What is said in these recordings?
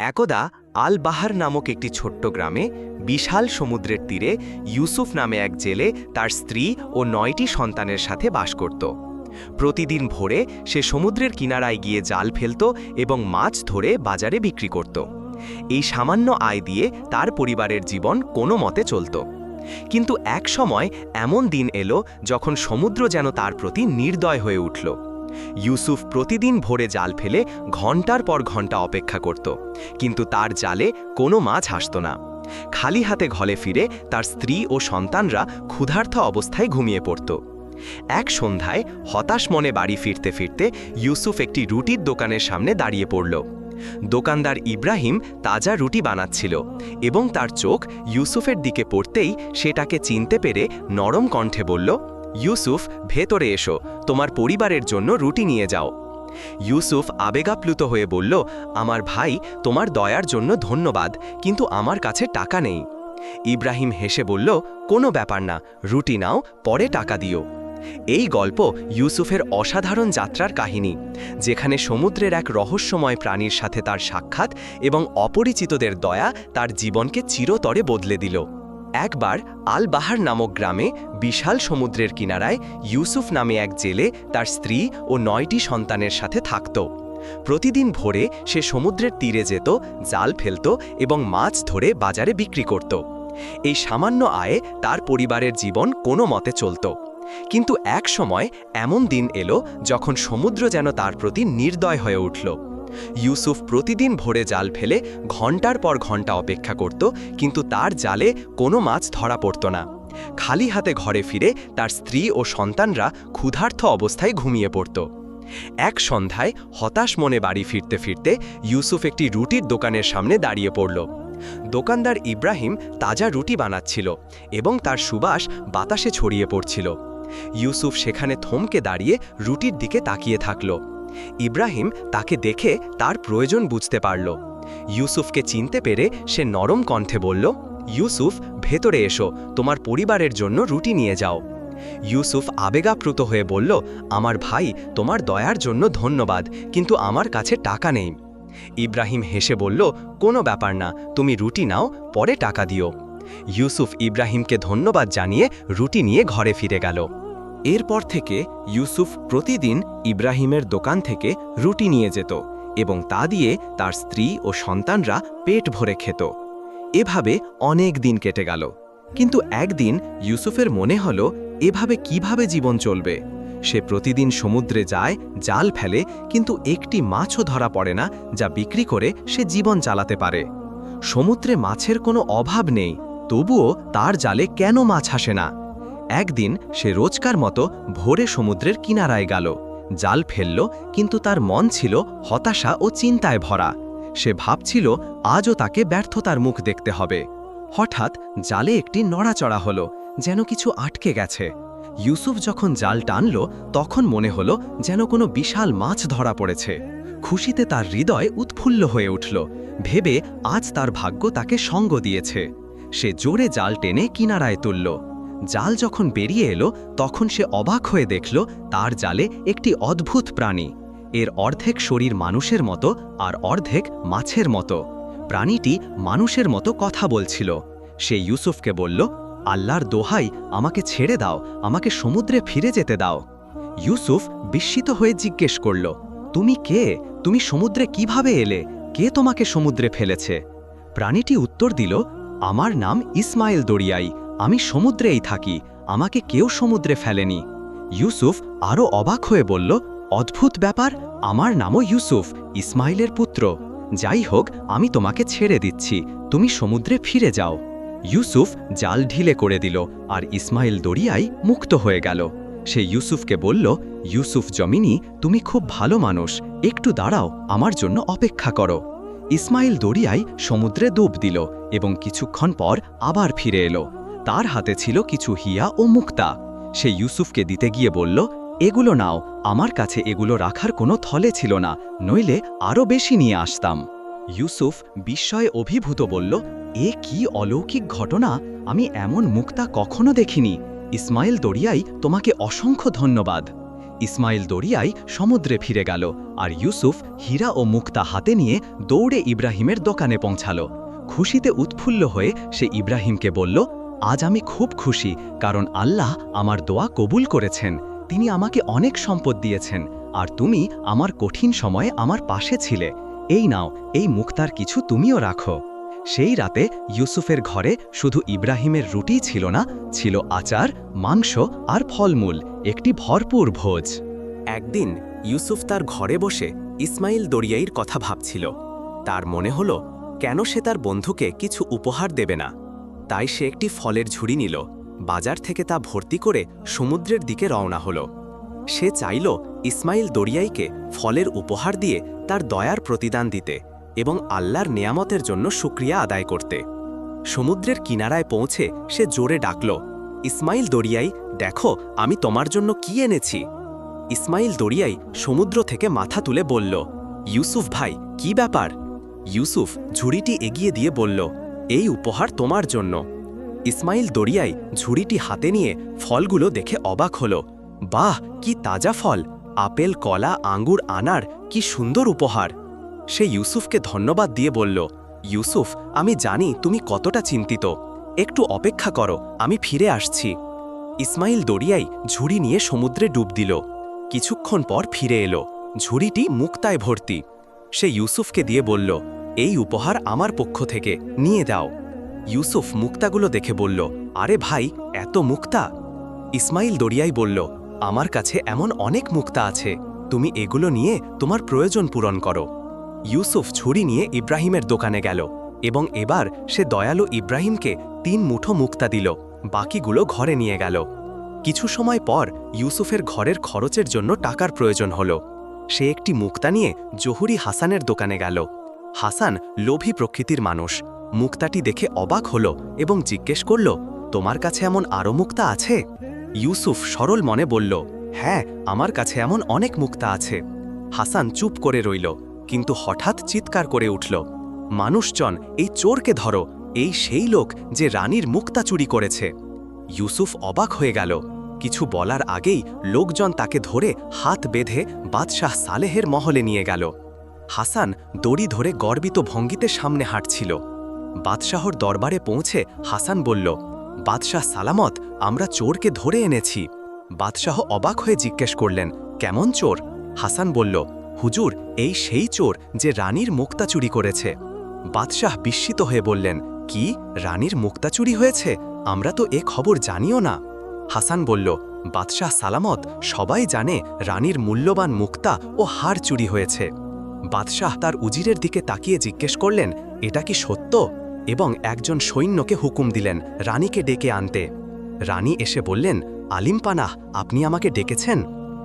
একদা আল বাহার নামক একটি ছোট্ট গ্রামে বিশাল সমুদ্রের তীরে ইউসুফ নামে এক জেলে তার স্ত্রী ও নয়টি সন্তানের সাথে বাস করত। প্রতিদিন ভোরে সে সমুদ্রের কিনারায় গিয়ে জাল ফেলত এবং মাছ ধরে বাজারে বিক্রি করত। এই সামান্য আয় দিয়ে তার পরিবারের জীবন কোনো মতে চলত। কিন্তু এক সময় এমন দিন এলো যখন সমুদ্র যেন তার প্রতি নির্দয় হয়ে উঠল। ইউসুফ প্রতিদিন ভোরে জাল ফেলে ঘণ্টার পর ঘণ্টা অপেক্ষা করত, কিন্তু তার জালে কোনো মাছ হাসত না। খালি হাতে ঘলে ফিরে তার স্ত্রী ও সন্তানরা ক্ষুধার্থ অবস্থায় ঘুমিয়ে পড়ত। এক সন্ধ্যায় হতাশ মনে বাড়ি ফিরতে ফিরতে ইউসুফ একটি রুটির দোকানের সামনে দাঁড়িয়ে পড়ল। দোকানদার ইব্রাহিম তাজা রুটি বানাচ্ছিল এবং তার চোখ ইউসুফের দিকে পড়তেই সেটাকে চিনতে পেরে নরম কণ্ঠে বলল ইউসুফ, ভেতরে এসো, তোমার পরিবারের জন্য রুটি নিয়ে যাও। ইউসুফ আবেগাপ্লুত হয়ে বলল, আমার ভাই তোমার দয়ার জন্য ধন্যবাদ, কিন্তু আমার কাছে টাকা নেই। ইব্রাহিম হেসে বলল, কোনো ব্যাপার না, রুটি নাও, পরে টাকা দিও। এই গল্প ইউসুফের অসাধারণ যাত্রার কাহিনী, যেখানে সমুদ্রের এক রহস্যময় প্রাণীর সাথে তার সাক্ষাৎ এবং অপরিচিতদের দয়া তার জীবনকে চিরতরে বদলে দিল। একবার আল বাহার নামক গ্রামে বিশাল সমুদ্রের কিনারায় ইউসুফ নামে এক জেলে তার স্ত্রী ও নয়টি সন্তানের সাথে থাকত। প্রতিদিন ভোরে সে সমুদ্রের তীরে যেত, জাল ফেলত এবং মাছ ধরে বাজারে বিক্রি করত। এই সামান্য আয়ে তার পরিবারের জীবন কোনো মতে চলত। কিন্তু এক সময় এমন দিন এলো যখন সমুদ্র যেন তার প্রতি নির্দয় হয়ে উঠল। ইউসুফ প্রতিদিন ভোরে জাল ফেলে ঘণ্টার পর ঘণ্টা অপেক্ষা করত, কিন্তু তার জালে কোনো মাছ ধরা পড়ত না। খালি হাতে ঘরে ফিরে তার স্ত্রী ও সন্তানরা ক্ষুধার্থ অবস্থায় ঘুমিয়ে পড়ত। এক সন্ধ্যায় হতাশ মনে বাড়ি ফিরতে ফিরতে ইউসুফ একটি রুটির দোকানের সামনে দাঁড়িয়ে পড়ল। দোকানদার ইব্রাহিম তাজা রুটি বানাচ্ছিল এবং তার সুবাস বাতাসে ছড়িয়ে পড়ছিল। ইউসুফ সেখানে থমকে দাঁড়িয়ে রুটির দিকে তাকিয়ে থাকল। ইব্রাহিম তাকে দেখে তার প্রয়োজন বুঝতে পারল। ইউসুফকে চিনতে পেরে সে নরম কণ্ঠে বলল, ইউসুফ, ভেতরে এসো, তোমার পরিবারের জন্য রুটি নিয়ে যাও। ইউসুফ আবেগাপ্লুত হয়ে বলল, আমার ভাই তোমার দয়ার জন্য ধন্যবাদ, কিন্তু আমার কাছে টাকা নেই। ইব্রাহিম হেসে বলল, কোনো ব্যাপার না, তুমি রুটি নাও, পরে টাকা দিও। ইউসুফ ইব্রাহিমকে ধন্যবাদ জানিয়ে রুটি নিয়ে ঘরে ফিরে গেল। এরপর থেকে ইউসুফ প্রতিদিন ইব্রাহিমের দোকান থেকে রুটি নিয়ে যেত এবং তা দিয়ে তার স্ত্রী ও সন্তানরা পেট ভরে খেত। এভাবে অনেক দিন কেটে গেল। কিন্তু একদিন ইউসুফের মনে হল, এভাবে কীভাবে জীবন চলবে? সে প্রতিদিন সমুদ্রে যায়, জাল ফেলে, কিন্তু একটি মাছও ধরা পড়ে না, যা বিক্রি করে সে জীবন চালাতে পারে। সমুদ্রে মাছের কোনো অভাব নেই, তবুও তার জালে কেন মাছ আসে না? একদিন সে রোজকার মতো ভোরে সমুদ্রের কিনারায় গেল। জাল ফেলল, কিন্তু তার মন ছিল হতাশা ও চিন্তায় ভরা। সে ভাবছিল, আজও তাকে ব্যর্থতার মুখ দেখতে হবে। হঠাৎ জালে একটি নড়াচড়া হলো, যেন কিছু আটকে গেছে। ইউসুফ যখন জাল টানল, তখন মনে হলো যেন কোনো বিশাল মাছ ধরা পড়েছে। খুশিতে তার হৃদয় উৎফুল্ল হয়ে উঠল। ভেবে আজ তার ভাগ্য তাকে সঙ্গ দিয়েছে। সে জোরে জাল টেনে কিনারায় তুলল। জাল যখন বেরিয়ে এলো, তখন সে অবাক হয়ে দেখল, তার জালে একটি অদ্ভুত প্রাণী। এর অর্ধেক শরীর মানুষের মতো আর অর্ধেক মাছের মতো। প্রাণীটি মানুষের মতো কথা বলছিল। সে ইউসুফকে বলল, আল্লাহর দোহাই, আমাকে ছেড়ে দাও, আমাকে সমুদ্রে ফিরে যেতে দাও। ইউসুফ বিস্মিত হয়ে জিজ্ঞেস করল, তুমি কে? তুমি সমুদ্রে কীভাবে এলে? কে তোমাকে সমুদ্রে ফেলেছে? প্রাণীটি উত্তর দিল, আমার নাম ইসমাইল দরিয়াই আমি সমুদ্রেই থাকি, আমাকে কেউ সমুদ্রে ফেলেনি। ইউসুফ আরও অবাক হয়ে বলল, অদ্ভুত ব্যাপার, আমার নামও ইউসুফ, ইসমাইলের পুত্র। যাই হোক, আমি তোমাকে ছেড়ে দিচ্ছি, তুমি সমুদ্রে ফিরে যাও। ইউসুফ জাল ঢিলে করে দিল, আর ইসমাইল দরিয়াই মুক্ত হয়ে গেল। সে ইউসুফকে বলল, ইউসুফ জমিনি, তুমি খুব ভালো মানুষ, একটু দাঁড়াও, আমার জন্য অপেক্ষা করো। ইসমাইল দরিয়াই সমুদ্রে ডুব দিল এবং কিছুক্ষণ পর আবার ফিরে এলো। তার হাতে ছিল কিছু হিয়া ও মুক্তা। সে ইউসুফকে দিতে গিয়ে বলল, এগুলো নাও, আমার কাছে এগুলো রাখার কোনো থলে ছিল না, নইলে আরও বেশি নিয়ে আসতাম। ইউসুফ বিস্ময়ে অভিভূত বলল, এ কি অলৌকিক ঘটনা? আমি এমন মুক্তা কখনো দেখিনি। ইসমাইল দরিয়াই তোমাকে অসংখ্য ধন্যবাদ। ইসমাইল দরিয়াই সমুদ্রে ফিরে গেল, আর ইউসুফ হীরা ও মুক্তা হাতে নিয়ে দৌড়ে ইব্রাহিমের দোকানে পৌঁছাল। খুশিতে উৎফুল্ল হয়ে সে ইব্রাহিমকে বলল আজ আমি খুব খুশি, কারণ আল্লাহ আমার দোয়া কবুল করেছেন। তিনি আমাকে অনেক সম্পদ দিয়েছেন, আর তুমি আমার কঠিন সময়ে আমার পাশে ছিলে। এই নাও, এই মুক্তার কিছু তুমিও রাখো। সেই রাতে ইউসুফের ঘরে শুধু ইব্রাহিমের রুটিই ছিল না, ছিল আচার, মাংস আর ফলমূল, একটি ভরপুর ভোজ। একদিন ইউসুফ তার ঘরে বসে ইসমাইল দরিয়াইর কথা ভাবছিল। তার মনে হল, কেন সে তার বন্ধুকে কিছু উপহার দেবে না? তাই সে একটি ফলের ঝুড়ি নিল। বাজার থেকে তা ভর্তি করে সমুদ্রের দিকে রওনা হল। সে চাইল ইসমাইল দরিয়াইকে ফলের উপহার দিয়ে তার দয়ার প্রতিদান দিতে এবং আল্লাহর নেয়ামতের জন্য সুক্রিয়া আদায় করতে। সমুদ্রের কিনারায় পৌঁছে সে জোরে ডাকল, ইসমাইল দরিয়াই, দেখো আমি তোমার জন্য কি এনেছি। ইসমাইল দরিয়াই সমুদ্র থেকে মাথা তুলে বলল, ইউসুফ ভাই, কি ব্যাপার? ইউসুফ ঝুড়িটি এগিয়ে দিয়ে বলল এই উপহার তোমার জন্য। ইসমাইল দরিয়াই ঝুড়িটি হাতে নিয়ে ফলগুলো দেখে অবাক হল। বাহ, কি তাজা ফল! আপেল, কলা, আঙ্গুর, আনার, কি সুন্দর উপহার! সে ইউসুফকে ধন্যবাদ দিয়ে বলল, ইউসুফ, আমি জানি তুমি কতটা চিন্তিত। একটু অপেক্ষা করো, আমি ফিরে আসছি। ইসমাইল দরিয়াই ঝুড়ি নিয়ে সমুদ্রে ডুব দিল। কিছুক্ষণ পর ফিরে এলো। ঝুড়িটি মুক্তায় ভর্তি। সে ইউসুফকে দিয়ে বলল এই উপহার আমার পক্ষ থেকে। নিয়ে দাও। ইউসুফ মুক্তাগুলো দেখে বলল, আরে ভাই, এত মুক্তা? ইসমাইল দরিয়াই বলল, আমার কাছে এমন অনেক মুক্তা আছে। তুমি এগুলো নিয়ে তোমার প্রয়োজন পূরণ করো। ইউসুফ ছুরি নিয়ে ইব্রাহিমের দোকানে গেল এবং এবার সে দয়ালু ইব্রাহিমকে তিন মুঠো মুক্তা দিল, বাকিগুলো ঘরে নিয়ে গেল। কিছু সময় পর ইউসুফের ঘরের খরচের জন্য টাকার প্রয়োজন হল। সে একটি মুক্তা নিয়ে জহুরি হাসানের দোকানে গেল। হাসান লোভী প্রকৃতির মানুষ। মুক্তাটি দেখে অবাক হল এবং জিজ্ঞেস করল, তোমার কাছে এমন আরও মুক্তা আছে? ইউসুফ সরল মনে বলল হ্যাঁ আমার কাছে এমন অনেক মুক্তা আছে। হাসান চুপ করে রইল, কিন্তু হঠাৎ চিৎকার করে উঠল, মানুষজন, এই চোরকে ধরো, এই সেই লোক যে রানীর মুক্তা চুরি করেছে। ইউসুফ অবাক হয়ে গেল, কিছু বলার আগেই লোকজন তাকে ধরে হাত বেঁধে বাদশাহ সালেহের মহলে নিয়ে গেল। হাসান দড়ি ধরে গর্বিত ভঙ্গিতে সামনে হাঁটছিল। বাদশাহর দরবারে পৌঁছে হাসান বলল, বাদশাহ সালামত, আমরা চোরকে ধরে এনেছি। বাদশাহ অবাক হয়ে জিজ্ঞেস করলেন, কেমন চোর? হাসান বলল, হুজুর, এই সেই চোর যে রানীর মুক্তা চুরি করেছে। বাদশাহ বিস্মিত হয়ে বললেন, কি, রানীর মুক্তা চুরি হয়েছে? আমরা তো এ খবর জানিও না। হাসান বলল, বাদশাহ সালামত, সবাই জানে রানীর মূল্যবান মুক্তা ও হার চুরি হয়েছে। বাদশাহ তার উজিরের দিকে তাকিয়ে জিজ্ঞেস করলেন, এটা কি সত্য? এবং একজন সৈন্যকে হুকুম দিলেন, রানীকে ডেকে আনতে। রানী এসে বললেন আলিম পানাহ আপনি আমাকে ডেকেছেন?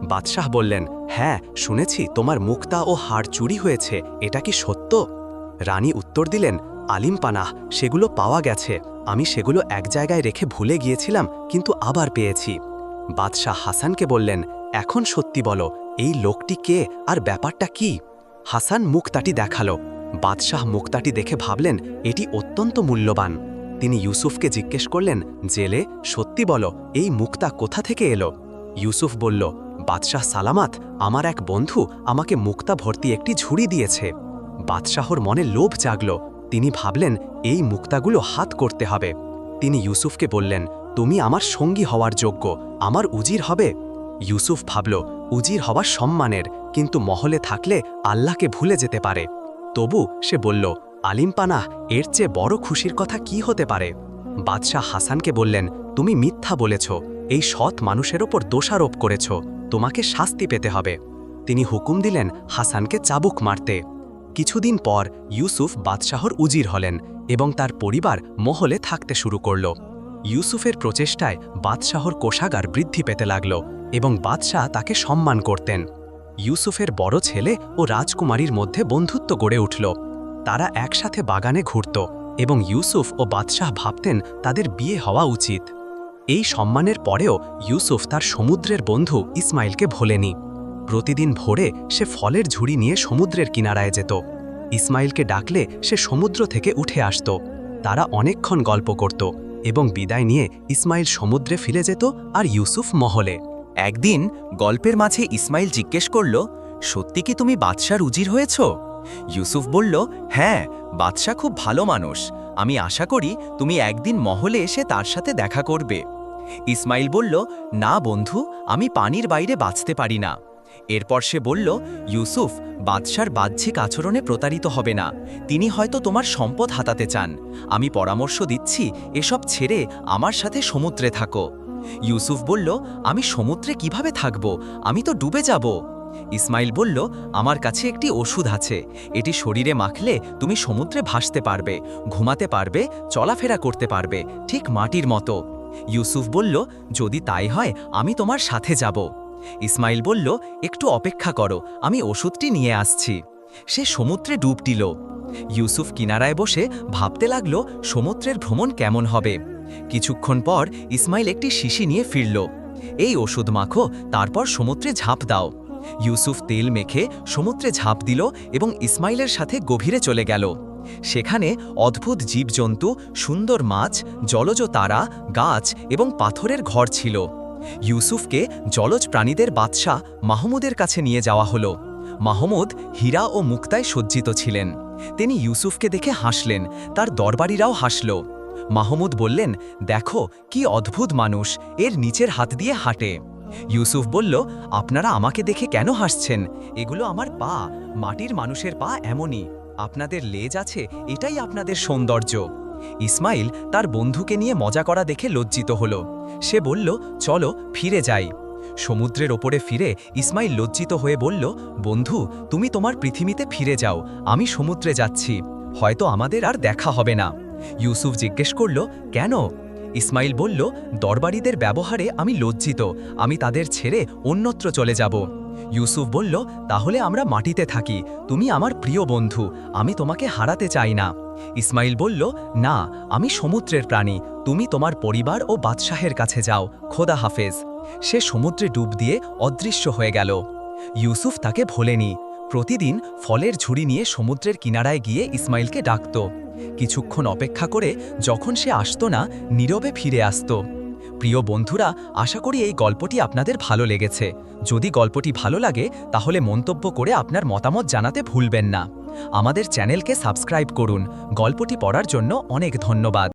বাদশাহ বললেন হ্যাঁ শুনেছি, তোমার মুক্তা ও হাড় চুরি হয়েছে, এটা কি সত্য? রানী উত্তর দিলেন আলিম পানাহ সেগুলো পাওয়া গেছে, আমি সেগুলো এক জায়গায় রেখে ভুলে গিয়েছিলাম, কিন্তু আবার পেয়েছি। বাদশাহ হাসানকে বললেন, এখন সত্যি বলো, এই লোকটি কে আর ব্যাপারটা কি? হাসান মুক্তাটি দেখাল। বাদশাহ মুক্তাটি দেখে ভাবলেন, এটি অত্যন্ত মূল্যবান। তিনি ইউসুফকে জিজ্ঞেস করলেন, জেলে, সত্যি বলো, এই মুক্তা কোথা থেকে এলো? ইউসুফ বলল, বাদশাহ সালামাত, আমার এক বন্ধু আমাকে মুক্তা ভর্তি একটি ঝুড়ি দিয়েছে। বাদশাহর মনে লোভ জাগল। তিনি ভাবলেন, এই মুক্তাগুলো হাত করতে হবে। তিনি ইউসুফকে বললেন, তুমি আমার সঙ্গী হওয়ার যোগ্য, আমার উজির হবে। ইউসুফ ভাবল, উজির হওয়া সম্মানের, কিন্তু মহলে থাকলে আল্লাহকে ভুলে যেতে পারে। তবু সে বলল আলিম পানাহ এর চেয়ে বড় খুশির কথা কি হতে পারে? বাদশাহ হাসানকে বললেন, তুমি মিথ্যা বলেছ, এই সৎ মানুষের ওপর দোষারোপ করেছ, তোমাকে শাস্তি পেতে হবে। তিনি হুকুম দিলেন হাসানকে চাবুক মারতে। কিছুদিন পর ইউসুফ বাদশাহর উজির হলেন এবং তার পরিবার মহলে থাকতে শুরু করল। ইউসুফের প্রচেষ্টায় বাদশাহর কোষাগার বৃদ্ধি পেতে লাগল এবং বাদশাহ তাকে সম্মান করতেন। ইউসুফের বড় ছেলে ও রাজকুমারীর মধ্যে বন্ধুত্ব গড়ে উঠল। তারা একসাথে বাগানে ঘুরত এবং ইউসুফ ও বাদশাহ ভাবতেন তাদের বিয়ে হওয়া উচিত। এই সম্মানের পরেও ইউসুফ তার সমুদ্রের বন্ধু ইসমাইলকে ভোলেনি। প্রতিদিন ভোরে সে ফলের ঝুড়ি নিয়ে সমুদ্রের কিনারায় যেত। ইসমাইলকে ডাকলে সে সমুদ্র থেকে উঠে আসত। তারা অনেকক্ষণ গল্প করত। এবং বিদায় নিয়ে ইসমাইল সমুদ্রে ফিরে যেত আর ইউসুফ মহলে। একদিন গল্পের মাঝে ইসমাইল জিজ্ঞেস করল, সত্যি কি তুমি বাদশার উজির হয়েছ? ইউসুফ বলল হ্যাঁ বাদশা খুব ভালো মানুষ। আমি আশা করি তুমি একদিন মহলে এসে তার সাথে দেখা করবে। ইসমাইল বলল, না বন্ধু, আমি পানির বাইরে বাঁচতে পারি না। এরপর সে বলল, ইউসুফ, বাদশার বাহ্যিক আচরণে প্রতারিত হবে না। তিনি হয়তো তোমার সম্পদ হাতাতে চান। আমি পরামর্শ দিচ্ছি, এসব ছেড়ে আমার সাথে সমুদ্রে থাকো। ইউসুফ বলল, আমি সমুদ্রে কীভাবে থাকব? আমি তো ডুবে যাব। ইসমাইল বলল, আমার কাছে একটি ওষুধ আছে। এটি শরীরে মাখলে তুমি সমুদ্রে ভাসতে পারবে, ঘুমাতে পারবে, চলাফেরা করতে পারবে, ঠিক মাটির মতো। ইউসুফ বলল, যদি তাই হয়, আমি তোমার সাথে যাব। ইসমাইল বলল, একটু অপেক্ষা করো, আমি ওষুধটি নিয়ে আসছি। সে সমুদ্রে ডুব দিল। ইউসুফ কিনারায় বসে ভাবতে লাগল, সমুদ্রের ভ্রমণ কেমন হবে? কিছুক্ষণ পর ইসমাইল একটি শিশি নিয়ে ফিরল। এই ওষুধ মাখো, তারপর সমুদ্রে ঝাঁপ দাও। ইউসুফ তেল মেখে সমুদ্রে ঝাঁপ দিল এবং ইসমাইলের সাথে গভীরে চলে গেল। সেখানে অদ্ভুত জীবজন্তু, সুন্দর মাছ, জলজ তারা, গাছ এবং পাথরের ঘর ছিল। ইউসুফকে জলজ প্রাণীদের বাদশাহ মাহমুদের কাছে নিয়ে যাওয়া হলো। মাহমুদ হীরা ও মুক্তায় সজ্জিত ছিলেন। তিনি ইউসুফকে দেখে হাসলেন, তার দরবারিরাও হাসল। মাহমুদ বললেন, দেখো, কি অদ্ভুত মানুষ, এর নিচের হাত দিয়ে হাঁটে। ইউসুফ বলল, আপনারা আমাকে দেখে কেন হাসছেন? এগুলো আমার পা, মাটির মানুষের পা এমনই। আপনাদের লেজ আছে, এটাই আপনাদের সৌন্দর্য। ইসমাইল তার বন্ধুকে নিয়ে মজা করা দেখে লজ্জিত হল। সে বলল, চলো, ফিরে যাই। সমুদ্রের ওপরে ফিরে ইসমাইল লজ্জিত হয়ে বলল, বন্ধু, তুমি তোমার পৃথিবীতে ফিরে যাও, আমি সমুদ্রে যাচ্ছি। হয়তো আমাদের আর দেখা হবে না। ইউসুফ জিজ্ঞেস করল, কেন? ইসমাইল বলল, দরবারিদের ব্যবহারে আমি লজ্জিত, আমি তাদের ছেড়ে অন্যত্র চলে যাব। ইউসুফ বলল, তাহলে আমরা মাটিতে থাকি, তুমি আমার প্রিয় বন্ধু, আমি তোমাকে হারাতে চাই না। ইসমাইল বলল, না, আমি সমুদ্রের প্রাণী। তুমি তোমার পরিবার ও বাদশাহের কাছে যাও। খোদা হাফেজ। সে সমুদ্রে ডুব দিয়ে অদৃশ্য হয়ে গেল। ইউসুফ তাকে ভোলেনি। প্রতিদিন ফলের ঝুড়ি নিয়ে সমুদ্রের কিনারায় গিয়ে ইসমাইলকে ডাকত। কিছুক্ষণ অপেক্ষা করে যখন সে আসত না, নীরবে ফিরে আসত। প্রিয় বন্ধুরা, আশা করি এই গল্পটি আপনাদের ভালো লেগেছে। যদি গল্পটি ভালো লাগে, তাহলে মন্তব্য করে আপনার মতামত জানাতে ভুলবেন না। আমাদের চ্যানেলকে সাবস্ক্রাইব করুন। গল্পটি পড়ার জন্য অনেক ধন্যবাদ।